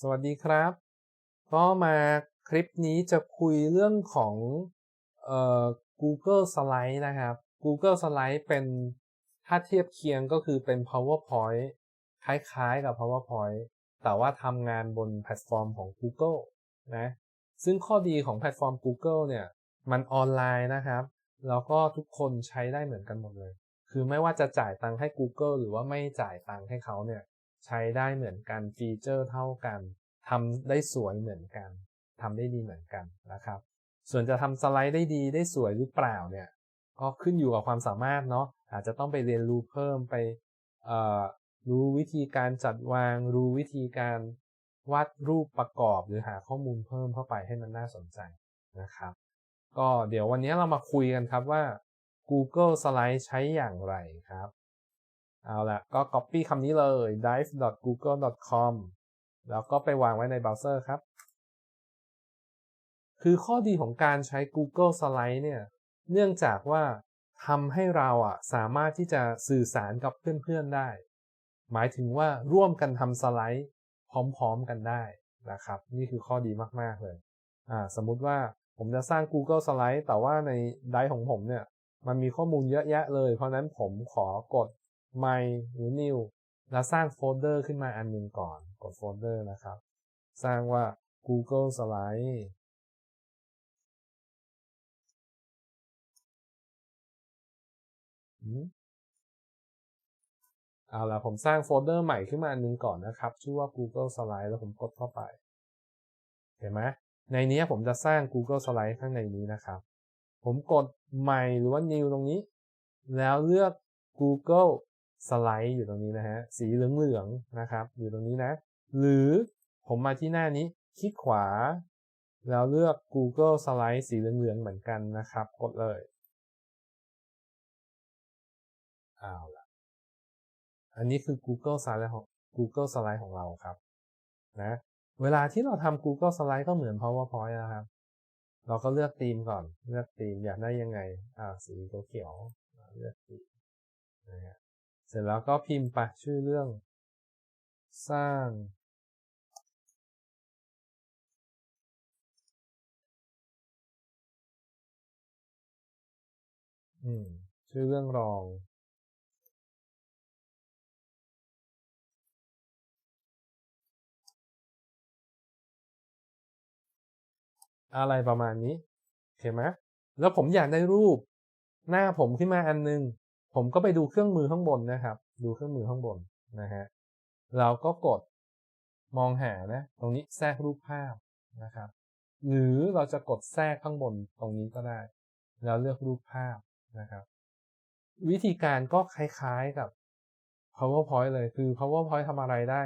สวัสดีครับ ก็มาคลิปนี้จะคุยเรื่องของเอ่อ Google Slide นะครับ Google Slide เป็นถ้าเทียบเคียงก็คือเป็น PowerPoint คล้ายๆกับ PowerPoint แต่ว่าทำงานบนแพลตฟอร์มของ Google นะ ซึ่งข้อดีของแพลตฟอร์ม Google เนี่ย มันออนไลน์นะครับ แล้วก็ทุกคนใช้ได้เหมือนกันหมดเลย คือไม่ว่าจะจ่ายตังค์ให้ Google หรือว่าไม่จ่ายตังค์ให้เขาเนี่ย ใช้ได้เหมือนกันฟีเจอร์เท่ากันทำได้สวยเหมือนกันทำได้ดีเหมือนกันนะครับ ส่วนจะทำสไลด์ได้ดีได้สวยหรือเปล่าเนี่ยก็ขึ้นอยู่กับความสามารถเนาะอาจจะต้องไปเรียนรู้เพิ่มไปรู้วิธีการจัดวาง รู้วิธีการวาดรูปประกอบหรือหาข้อมูลเพิ่มเข้าไปให้มันน่าสนใจนะครับ ก็เดี๋ยววันนี้เรามาคุยกันครับว่า Google Slide ใช้อย่างไรครับ เอาละก็ copy คำนี้เลย dive.google.com แล้วก็ไปวางไว้ในเบราว์เซอร์ครับ คือข้อดีของการใช้ Google Slide เนี่ย เนื่องจากว่าทำให้เราอะสามารถที่จะสื่อสารกับเพื่อนๆได้ หมายถึงว่าร่วมกันทำสไลด์พร้อมๆกันได้นะครับ นี่คือข้อดีมากๆเลย อ่า สมมุติว่าผมจะสร้าง Google Slide แต่ว่าในไดร์ของผมเนี่ย มันมีข้อมูลเยอะแยะเลย เพราะนั้นผมขอกด my หรือ new แล้วสร้างโฟลเดอร์ขึ้นมาอันหนึ่งก่อน กดโฟลเดอร์นะครับ สร้างว่า Google Slide เอาละผมสร้างโฟลเดอร์ใหม่ขึ้นมาอันนึงก่อนนะครับ ชื่อว่า Google Slide แล้วผมกดเข้าไป เห็นไหมในนี้ผมจะสร้าง Google Slide ข้างในนี้นะครับ ผมกดใหม่หรือว่า new ตรงนี้ แล้วเลือก Google สไลด์อยู่ตรงนี้นะฮะ สีเหลืองๆนะครับ อยู่ตรงนี้นะ หรือผมมาที่หน้านี้ คลิกขวา แล้วเลือก Google สไลด์สีเหลืองๆเหมือนกันนะครับ กดเลยเอาละอันนี้คือ Google สไลด์ของ Google สไลด์ของเราครับนะเวลาที่เราทำ Google สไลด์ก็เหมือน PowerPoint นะครับ เราก็เลือกธีมก่อน เลือกธีมอยากได้ยังไง อ่า สีเขียว เลือกธีมนะฮะ ร็จแล้วก็พิมพ์ไปชื่อเรื่อง สร้าง อืม ชื่อเรื่องรอง อะไรประมาณนี้เห็นไหมแล้วผมอยากได้รูปหน้าผมขึ้นมาอันนึง ผมก็ไปดูเครื่องมือข้างบนนะครับ ดูเครื่องมือข้างบนนะฮะเราก็กดมองหานะ ตรงนี้แทรกรูปภาพนะครับ หรือเราจะกดแทรกข้างบนตรงนี้ก็ได้ แล้วเลือกรูปภาพนะครับ วิธีการก็คล้ายๆกับ PowerPoint เลยคือ PowerPoint ทำอะไรได้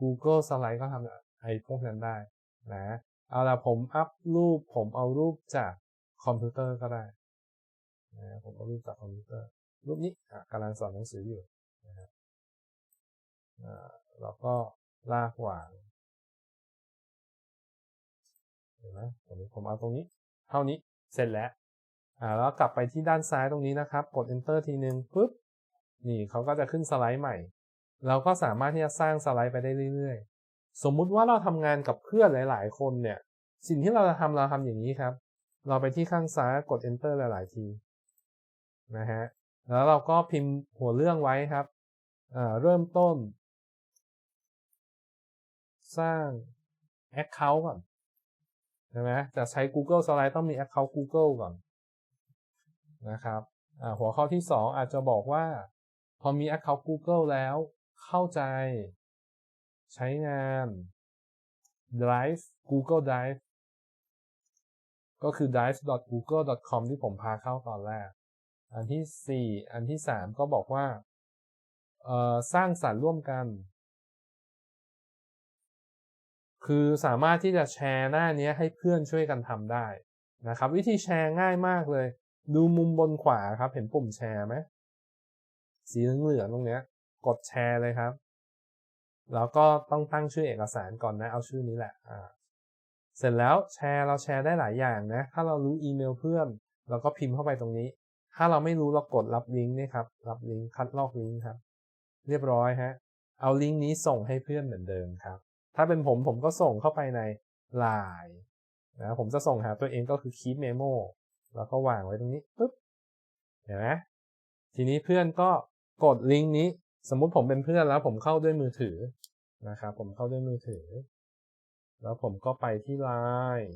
Google Slide ก็ทำไอ้พวกนั้นได้นะเอาละผมอัพรูปผมเอารูปจากคอมพิวเตอร์ก็ได้นะผมเอารูปจากคอมพิวเตอร์ รูปนี้กำลังสอนหนังสืออยู่นะครับเราก็ลากวางเห็นไหมผมผมเอาตรงนี้ เท่านี้เสร็จแล้วอ่าแล้วกลับไปที่ด้านซ้ายตรงนี้นะครับ กด enter ทีนึงปุ๊บนี่เขาก็จะขึ้นสไลด์ใหม่ เราก็สามารถที่จะสร้างสไลด์ไปได้เรื่อยๆ สมมุติว่าเราทำงานกับเพื่อนหลาย ๆ คนเนี่ย สิ่งที่เราจะทำเราทำอย่างนี้ครับ เราไปที่ข้างซ้ายกด enter หลาย ๆ ทีนะฮะ แล้วเราก็พิมพ์หัวเรื่องไว้ครับ เริ่มต้น สร้าง Account ก่อนใช่ไหมจะใช้ Google Slide ต้องมี Account Google ก่อนนะครับหัวข้อที่ 2 อาจจะบอกว่า พอมี Account Google แล้วเข้าใจใช้งาน Drive Google Drive ก็คือ drive.google.com ที่ผมพาเข้าตอนแรก อันที่4อันที่3ก็บอกว่าสร้างสรรค์ร่วมกัน คือสามารถที่จะแชร์หน้านี้ให้เพื่อนช่วยกันทำได้นะครับ วิธีแชร์ง่ายมากเลย ดูมุมบนขวาครับ เห็นปุ่มแชร์ไหมสีเหลืองๆตรงนี้กดแชร์เลยครับแล้วก็ต้องตั้งชื่อเอกสารก่อนนะ เอาชื่อนี้แหละอ่าเสร็จแล้วแชร์เราแชร์ได้หลายอย่างนะ ถ้าเรารู้อีเมลเพื่อน เราก็พิมพ์เข้าไปตรงนี้ ถ้าเราไม่รู้เรากดรับลิงก์นี่ครับ รับลิงก์คัดลอกลิงก์ครับ เรียบร้อยฮะ เอาลิงก์นี้ส่งให้เพื่อนเหมือนเดิมครับ ถ้าเป็นผมผมก็ส่งเข้าไปใน Line นะผมจะส่งหาตัวเองก็คือ keep memo แล้วก็วางไว้ตรงนี้ปุ๊บเห็นไหมทีนี้เพื่อนก็กดลิงก์นี้ สมมุติผมเป็นเพื่อนแล้วผมเข้าด้วยมือถือนะครับผมเข้าด้วยมือถือ แล้วผมก็ไปที่ Line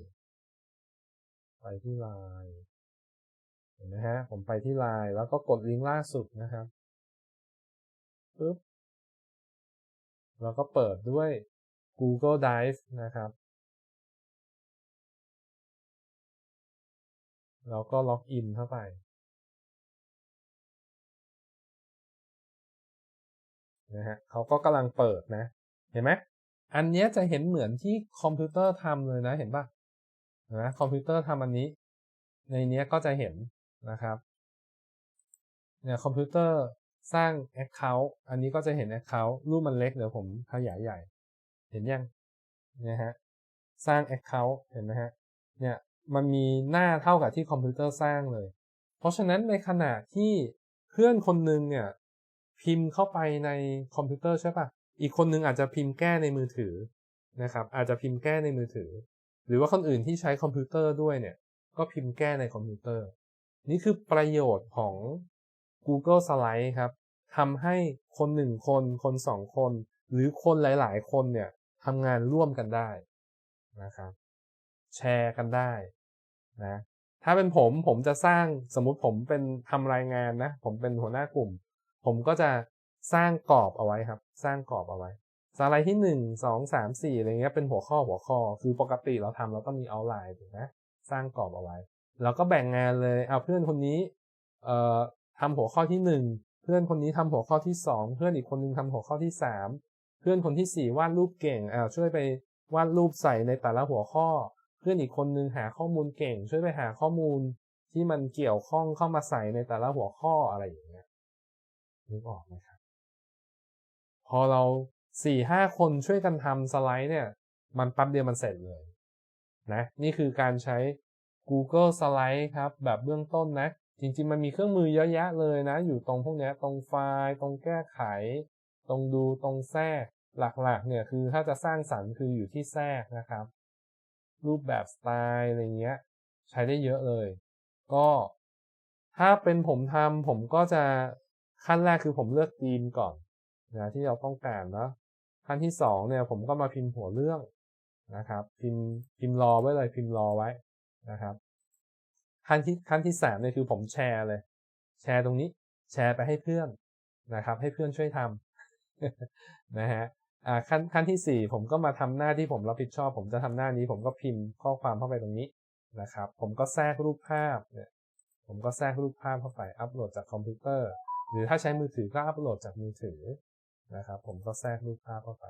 ไปที่ Line เห็นไหมฮะ ผมไปที่ Line แล้วก็กดลิงก์ล่าสุดนะครับปุ๊บแล้วก็เปิดด้วย Google Drive นะครับ แล้วก็ล็อกอินเข้าไป นะฮะเขาก็กำลังเปิดนะ เห็นไหม อันนี้จะเห็นเหมือนที่คอมพิวเตอร์ทำเลยนะ เห็นปะนไหมคอมพิวเตอร์ทำอันนี้ ในนี้ก็จะเห็น นะครับเนี่ยคอมพิวเตอร์สร้าง Account อันนี้ก็จะเห็น Account รูปมันเล็กเดี๋ยวผมขยายใหญ่ เห็นยังเนี่ยฮะสร้าง Account เห็นไหมฮะเนี่ยมันมีหน้าเท่ากับที่คอมพิวเตอร์สร้างเลย เพราะฉะนั้นในขณะที่เพื่อนคนหนึ่งเนี่ยพิมพ์เข้าไปในคอมพิวเตอร์ใช่ปะอีกคนนึงอาจจะพิมพ์แก้ในมือถือนะครับ อาจจะพิมพ์แก้ในมือถือ หรือว่าคนอื่นที่ใช้คอมพิวเตอร์ด้วยเนี่ย ก็พิมพ์แก้ในคอมพิวเตอร์ นี่คือประโยชน์ของ Google Slide ครับทำให้คนหนึ่งคน คนสองคน หรือคนหลาย ๆ คนเนี่ยทำงานร่วมกันได้นะครับ แชร์กันได้นะถ้าเป็นผมผมจะสร้างสมมุติผมเป็นทำรายงานนะ ผมเป็นหัวหน้ากลุ่ม ผมก็จะสร้างกรอบเอาไว้ครับ สร้างกรอบเอาไว้สไลด์ที่หนึ่งสองสามสี่อะไรเงี้ยเป็นหัวข้อหัวข้อ คือปกติเราทำเราต้องมีเอาไลน์ถูกไหมสร้างกรอบเอาไว้ แล้วก็แบ่งงานเลยเอาเพื่อนคนนี้เอ่อทำหัวข้อที่หนึ่งเพื่อนคนนี้ทำหัวข้อที่สองเพื่อนอีกคนนึงทำหัวข้อที่สามเพื่อนคนที่สี่วาดรูปเก่งอ่าช่วยไปวาดรูปใส่ในแต่ละหัวข้อ เพื่อนอีกคนนึงหาข้อมูลเก่ง ช่วยไปหาข้อมูลที่มันเกี่ยวข้องเข้ามาใส่ในแต่ละหัวข้ออะไรอย่างเงี้ยนึกออกไหมครับ พอเราสี่ห้าคนช่วยกันทำสไลด์เนี่ย มันปั๊บเดียวมันเสร็จเลยนะนี่คือการใช้ Google Slide ครับ แบบเบื้องต้นนะ จริงๆ มันมีเครื่องมือเยอะแยะเลยนะ อยู่ตรงพวกนี้ตรงไฟล์ ตรงแก้ไข ตรงดูตรงแทรกหลักๆ เนี่ยคือถ้าจะสร้างสรรค์คืออยู่ที่แทรกนะครับ รูปแบบสไตล์อะไรเงี้ย ใช้ได้เยอะเลย ก็ถ้าเป็นผมทำผมก็จะขั้นแรกคือผมเลือกธีมก่อนนะที่เราต้องการเนาะขั้นที่สองเนี่ยผมก็มาพิมพ์หัวเรื่องนะครับ พิมพ์พิมพ์รอไว้เลยพิมพ์รอไว้ นะครับขั้นที่ขั้นที่สามเนี่ยคือผมแชร์เลย แชร์ตรงนี้แชร์ไปให้เพื่อนนะครับ ให้เพื่อนช่วยทำนะฮะอ่าขั้นขั้นที่สี่ผมก็มาทำหน้าที่ผมรับผิดชอบ ผมจะทำหน้านี้ ผมก็พิมพ์ข้อความเข้าไปตรงนี้นะครับ ผมก็แทรกรูปภาพเนี่ยผมก็แทรกรูปภาพเข้าไปอัปโหลดจากคอมพิวเตอร์ หรือถ้าใช้มือถือก็อัปโหลดจากมือถือนะครับ ผมก็แทรกรูปภาพเข้าไป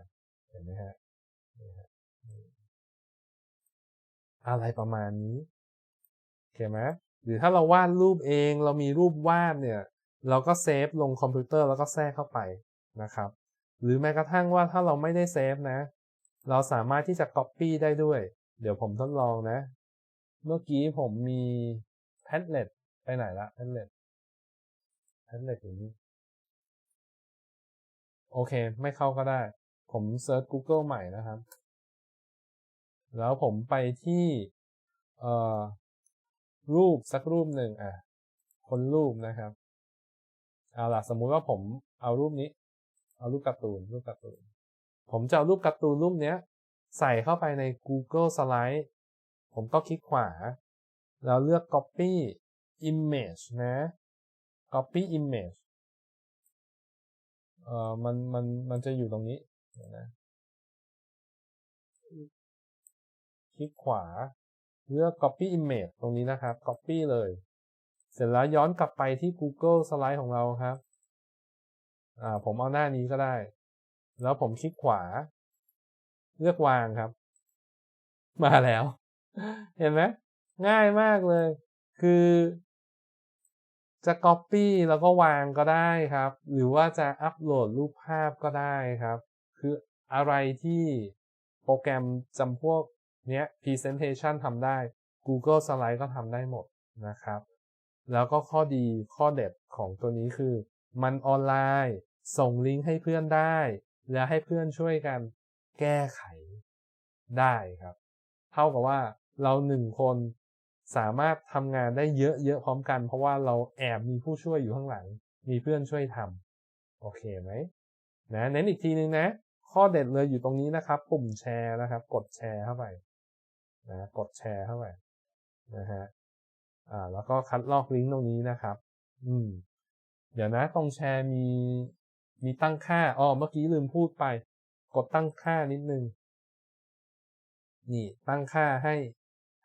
อะไรประมาณนี้โอเคไหมหรือถ้าเราวาดรูปเองเรามีรูปวาดเนี่ย เราก็เซฟลงคอมพิวเตอร์แล้วก็แทรกเข้าไปนะครับ หรือแม้กระทั่งว่าถ้าเราไม่ได้เซฟนะ เราสามารถที่จะ Copy ได้ด้วย เดี๋ยวผมทดลองนะ เมื่อกี้ผมมีแพทเล็ตไปไหนละแพทเล็ตแพทเล็ตอย่างนี้ โอเค ไม่เข้าก็ได้ ผมเซิร์ช Google ใหม่นะครับ แล้วผมไปที่เอ่อรูปสักรูปหนึ่งอะ คนรูปนะครับเอาล่ะสมมุติว่าผมเอารูปนี้ เอารูปการ์ตูนรูปการ์ตูน ผมจะเอารูปการ์ตูนรูปเนี้ย ใส่เข้าไปใน Google Slide ผมก็คลิกขวา แล้วเลือก copy image นะ copy image เอ่อมันมันมันจะอยู่ตรงนี้นะ คลิกขวา เลือก copy image ตรงนี้นะครับ copy เลย เสร็จแล้วย้อนกลับไปที่ Google Slide ของเราครับอ่าผมเอาหน้านี้ก็ได้ แล้วผมคลิกขวา เลือกวางครับ มาแล้ว เห็นไหมง่ายมากเลย คือจะ Copy แล้วก็วางก็ได้ครับ หรือว่าจะอัปโหลดรูปภาพก็ได้ครับ คืออะไรที่โปรแกรมจำพวก เนี้ย Presentation ทำได้ Google Slide ก็ทำได้หมดนะครับ แล้วก็ข้อดีข้อเด็ดของตัวนี้คือ มันออนไลน์ ส่งลิงก์ให้เพื่อนได้ แล้วให้เพื่อนช่วยกันแก้ไขได้ครับ เท่ากับว่าเราหนึ่งคนสามารถทำงานได้เยอะๆพร้อมกัน เพราะว่าเราแอบมีผู้ช่วยอยู่ข้างหลัง มีเพื่อนช่วยทำโอเคไหมนะเน้นอีกทีนึงนะ ข้อเด็ดเลยอยู่ตรงนี้นะครับ ปุ่มแชร์นะครับ กดแชร์เข้าไป นะกดแชร์เข้าไปนะฮะอ่าแล้วก็คัดลอกลิงก์ตรงนี้นะครับ อืม เดี๋ยวนะตรงแชร์มีมีตั้งค่าอ๋อเมื่อกี้ลืมพูดไป กดตั้งค่านิดนึง นี่ตั้งค่าให้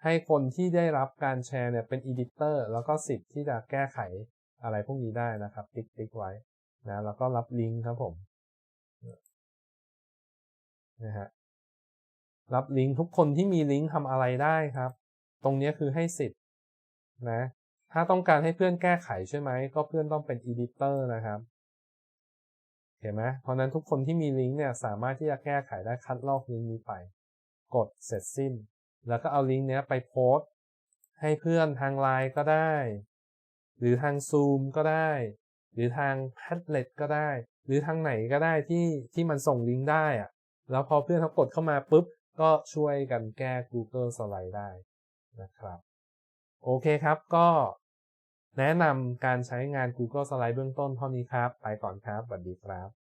ให้คนที่ได้รับการแชร์เนี่ยเป็นอีดิเตอร์แล้วก็สิทธิ์ที่จะแก้ไขอะไรพวกนี้ได้นะครับ ติ๊กติ๊กไว้นะแล้วก็รับลิงก์ครับผมนะฮะ รับลิงก์ทุกคนที่มีลิงก์ทำอะไรได้ครับ ตรงนี้คือให้สิทธิ์นะ ถ้าต้องการให้เพื่อนแก้ไขใช่ไหม ก็เพื่อนต้องเป็นอีดิเตอร์นะครับ เห็นไหมเพราะนั้นทุกคนที่มีลิงก์เนี่ยสามารถที่จะแก้ไขได้คัดลอกลิงก์นี้ไป กดเสร็จสิ้น แล้วก็เอาลิงก์เนี้ยไปโพสต์ให้เพื่อนทางไลน์ก็ได้ หรือทางซูมก็ได้ หรือทางแพดเล็ตก็ได้ หรือทางไหนก็ได้ที่ที่มันส่งลิงก์ได้อะแล้วพอเพื่อนเขากดเข้ามาปุ๊บ ก็ช่วยกันแก้ Google Slide ได้นะครับ โอเคครับก็แนะนำการใช้งาน Google Slide เบื้องต้นเท่านี้ครับ ไปก่อนครับสวัสดีครับ